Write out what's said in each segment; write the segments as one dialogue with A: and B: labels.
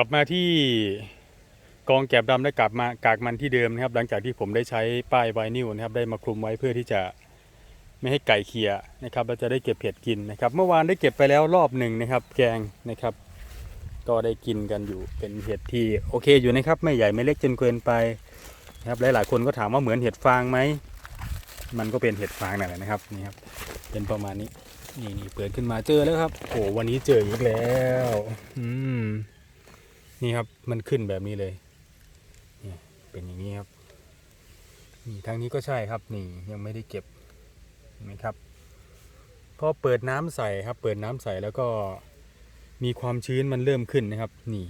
A: กลับมาที่กองแกบดำได้กลับมากากมันที่เดิมนะครับ หลังจากที่ผมได้ใช้ป้ายไวนิลนะครับ ได้มาคลุมไว้เพื่อที่จะไม่ให้ไก่เคียนะครับเราจะได้เก็บเห็ดกินนะครับ เมื่อวานได้เก็บไปแล้วรอบหนึ่งนะครับ แกงนะครับ ก็ได้กินกันอยู่เป็นเห็ดที่โอเคอยู่นะครับ ไม่ใหญ่ไม่เล็กจนเกินไปนะครับหลายๆคนก็ถามว่าเหมือนเห็ดฟางไหมมันก็เป็นเห็ดฟางนั่นแหละนะครับนี่ครับเป็นประมาณนี้นี่นี่เปิดขึ้นมาเจอแล้วครับโอ้วันนี้เจออีกแล้ว อืม นี่ครับมันขึ้นแบบนี้เลยนี่เป็นอย่างนี้ครับนี่ทางนี้ก็ใช่ครับนี่ยังไม่ได้เก็บนไหมครับพอเปิดน้ำใส่ครับ เปิดน้ำใส่แล้วก็มีความชื้นมันเริ่มขึ้นนะครับ นี่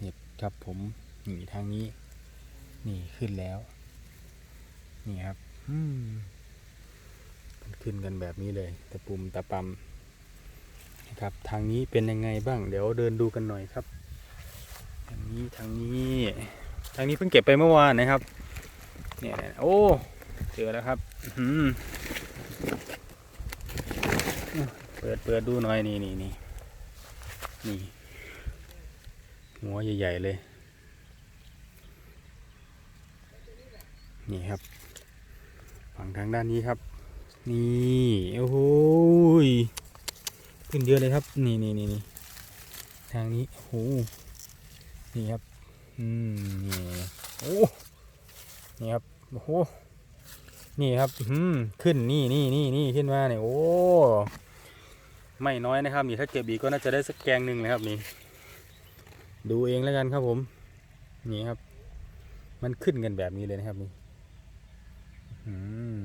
A: เห็ดครับผมนี่ทางนี้ นี่ขึ้นแล้ว นี่ครับ อืมมันขึ้นกันแบบนี้เลยตะปุ่มตะปำ ครับ ทางนี้เป็นยังไงบ้าง เดี๋ยวเดินดูกันหน่อยครับทางนี้ทางนี้ทางนี้เพิ่งเก็บไปเมื่อวานนะครับ เนี่ยโอ้เจอแล้วครับอืเปิดเปิดดูหน่อยนี่นี่นี่นี่หัวใหญ่ๆเลย นี่ครับ ฝั่งทางด้านนี้ครับ นี่ โอ้โหย ขึ้นเยอะเลยครับ นี่นี่นี่นี่ทางนี้โอ้โหนี่ครับ อืมนี่โอ้นี่ครับโอ้โหนี่ครับอืมขึ้นนี่นี่นี่นี่ขึ้นมาเนี่ยโอ้ไม่น้อยนะครับ นี่ถ้าเก็บอีกก็น่าจะได้สักแกงหนึ่งนะครับนี่ ดูเองแล้วกันครับผม นี่ครับ มันขึ้นกันแบบนี้เลยนะครับนี่อืม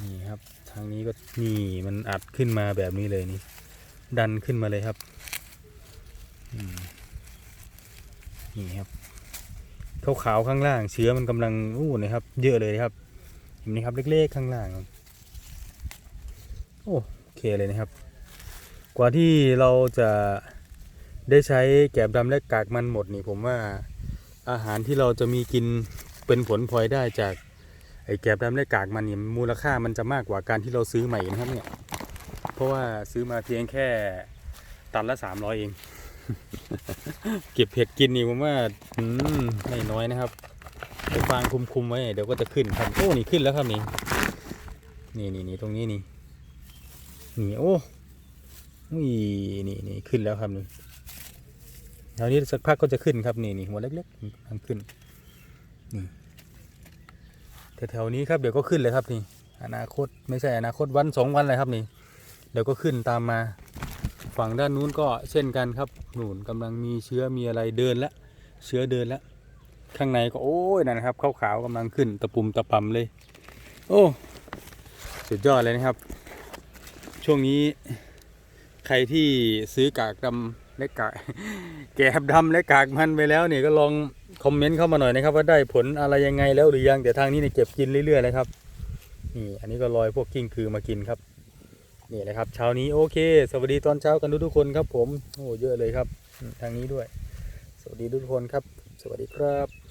A: นี่ครับ ทางนี้ก็นี่มันอัดขึ้นมาแบบนี้เลยนี่ ดันขึ้นมาเลยครับนี่ครับขาวๆข้างล่าง เชื้อมันกำลังอู้นะครับ เยอะเลยครับเห็นไหมครับเล็กๆข้างล่างโอ้โอเคเลยนะครับ กว่าที่เราจะได้ใช้แกบดำและกากมันหมดนี่ผมว่าอาหารที่เราจะมีกินเป็นผลพลอยได้จาก ไอ้แกบดำและกากมันนี่มูลค่ามันจะมากกว่าการที่เราซื้อใหม่นะครับเนี่ย เพราะว่าซื้อมาเพียงแค่ตันละสามร้อยเอง เก็บเห็ดกินนี่ผมว่าอืมไม่น้อยนะครับไปฟางคุมๆไว้เดี๋ยวก็จะขึ้นครับโอ้นี่ขึ้นแล้วครับนี่นี่นี่นี่ตรงนี้นี่นี่โอ้ยนี่นี่ขึ้นแล้วครับนี่แถวนี้สักพักก็จะขึ้นครับนี่นี่หัวเล็กๆมันขึ้นนี่ แถวๆนี้ครับเดี๋ยวก็ขึ้นเลยครับนี่อนาคตไม่ใช่อนาคตวันสองวันเลยครับนี่ เดี๋ยวก็ขึ้นตามมา ฝั่งด้านนู้นก็เช่นกันครับนูนกำลังมีเชื้อมีอะไรเดินแล้วเชื้อเดินแล้วข้างในก็โอ้ยนั่นนะครับขาวๆกำลังขึ้นตะปุ่มตะปำเลย โอ้สุดยอดเลยนะครับ ช่วงนี้ใครที่ซื้อกากดำและกากแกบดำและกากมันไปแล้วเนี่ยก็ลอง คอมเมนต์เข้ามาหน่อยนะครับ ว่าได้ผลอะไรยังไงแล้วหรือยังแต่ทางนี้เนี่ยเก็บกินเรื่อยๆเลยครับนี่อันนี้ก็ลอยพวกกิ้งคือมากินครับนี่นะครับเช้านี้โอเค สวัสดีตอนเช้ากันทุกๆคนครับผมโอ้เยอะเลยครับ ทางนี้ด้วย สวัสดีทุกคนครับ สวัสดีครับ